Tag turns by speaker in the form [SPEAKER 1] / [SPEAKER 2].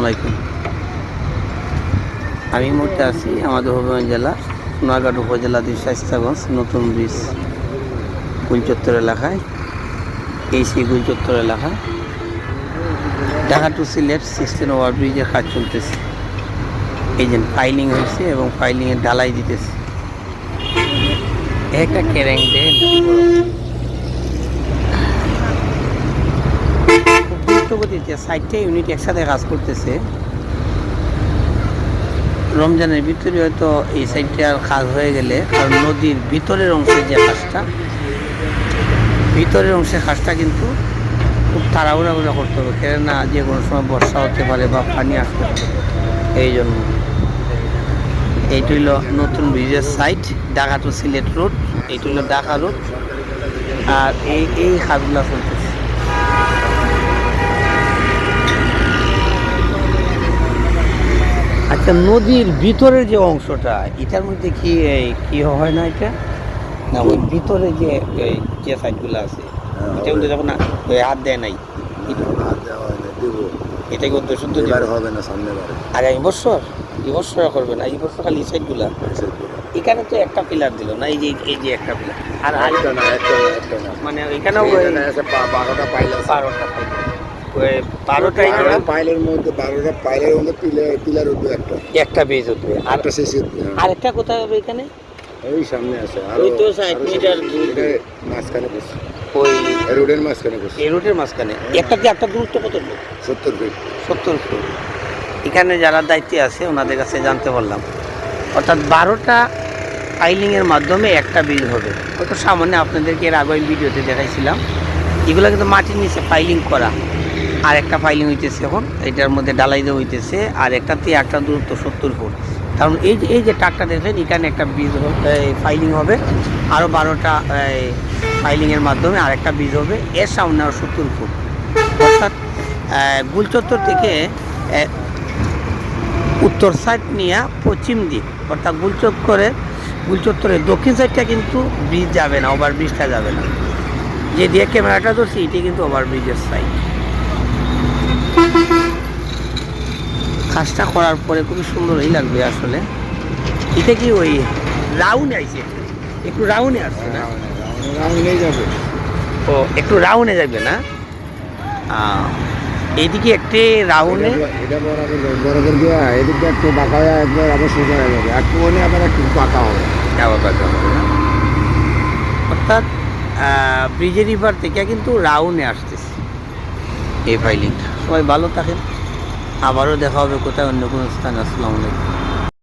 [SPEAKER 1] আলাইকুম। আমি মুহূর্তে আছি আমাদের হবিগঞ্জ জেলা সোনারঘাট উপজেলাধীন শাস্তাগঞ্জ নতুন ব্রিজ, গুলচত্বর এলাকায়। এই সেই গুলচত্বর এলাকা Dhaka to Sylhet sixteen over ব্রিজের কাজ চলতেছে। এই যে ফাইলিং হয়েছে এবং ফাইলিংয়ের ঢালাই দিতেছে। একটা কেরেং দেন খুব দ্রুতগতিতে সাইডটা ইউনিট একসাথে কাজ করতেছে, রমজানের ভিতরে হয়তো এই সাইডটার কাজ হয়ে গেলে, কারণ নদীর ভিতরের অংশে যে কাজটা, ভিতরের অংশের কাজটা কিন্তু খুব তাড়াহুড়া করে করতে হবে, কেননা যে কোনো সময় বর্ষা হতে পারে বা পানি আসতে পারে। এই জন্য। এইটা হইল নতুন ব্রিজের side Dhaka to Sylhet road এইটা হইল ঢাকা রোড আর এই এই কাজগুলো চলতেছে। আচ্ছা নদীর ভিতরের যে অংশটা এটার মধ্যে কি এই কি হয় না এটা? না ওই ভিতরে যে যে সাইডগুলো আছে এটা কিন্তু যখন ওই হাত দেয় নাই
[SPEAKER 2] হাত দেওয়া হয় না, দেবো।
[SPEAKER 1] এটা কি উদ্দেশ্য তো
[SPEAKER 2] হবে না সামনে বারে।
[SPEAKER 1] আগামী বছর? এই বছর করবে না এই বছর খালি এই সাইডগুলা। এখানে তো একটা পিলার দিল না এই যে এই যে একটা পিলার। আর আর
[SPEAKER 2] একটা না একটা না
[SPEAKER 1] মানে এখানেও
[SPEAKER 2] বারোটা পাইল
[SPEAKER 1] বারোটা পাইল বারোটাই
[SPEAKER 2] বারোটা পাইলের মধ্যে বারোটা পাইলের মধ্যে পিলার পিলার উঠবে একটা।
[SPEAKER 1] একটা বেজ উঠবে। আর
[SPEAKER 2] আটটা শেষে উঠবে হ্যাঁ।
[SPEAKER 1] আরেকটা কোথায় হবে এখানে?
[SPEAKER 2] ওই সামনে আছে
[SPEAKER 1] ওই তো ষাট মিটার
[SPEAKER 2] মাঝখানে বসে।
[SPEAKER 1] ওই
[SPEAKER 2] রোডের মাঝখানে বসে।
[SPEAKER 1] এই রুটের মাঝখানে? একটা কি একটা দূরত্ব কত লোক
[SPEAKER 2] সত্তর ফিট
[SPEAKER 1] সত্তর ফুট এখানে যারা দায়িত্বে আছে ওনাদের কাছে জানতে পারলাম অর্থাৎ বারোটা ফাইলিংয়ের মাধ্যমে একটা বিল হবে। হয়তো সামনে আপনাদেরকে এর আগে ভিডিওতে দেখাইছিলাম। এগুলো কিন্তু মাটির নিচে ফাইলিং করা। আর একটা ফাইলিং হইতেছে এখন, এটার মধ্যে ডালাই দেওয়া হইতেছে, আর একটাতে একটা দূরত্ব সত্তর ফুট। কারণ এই যে এই যে টাকটা দেখলেন, এখানে একটা বীজ ফাইলিং হবে আরও বারোটা ফাইলিংয়ের মাধ্যমে আরেকটা বীজ হবে, এর সামনে আরও সত্তর ফুট। অর্থাৎ গুলচত্বর থেকে উত্তর সাইড নিয়ে পশ্চিম দিক। অর্থাৎ গুলচত্বরে গুলচত্বরের দক্ষিণ সাইডটা কিন্তু ব্রিজ যাবে না ওভার ব্রিজটা যাবে না। যে দিয়ে ক্যামেরাটা ধরছি, এটি কিন্তু ওভার ব্রিজের সাইড কাজটা করার পরে খুবই সুন্দরই লাগবে আসলে। এটা কি ওই রাউন্ডে আইছে? একটু রাউন্ডে আসছে না?
[SPEAKER 2] যাবে।
[SPEAKER 1] ও একটু রাউন্ডে যাবে না? আহ, এইদিকে একটি রাউন্ডে
[SPEAKER 2] এটা বরাবর বরাবর গিয়ে এদিকে একটু বাঁকা হয়ে একবার আবার সোজা হয়ে যাবে। একটু মনে আবার একটু বাঁকা হবে।
[SPEAKER 1] অর্থাৎ আহ, ব্রিজের রিভার থেকে কিন্তু রাউন্ডে আসতেছে। এই ফাইলিংটা। সবাই ভালো থাকেন। আবারও দেখা হবে কোথায় অন্য কোনো স্থানে। আসসালামু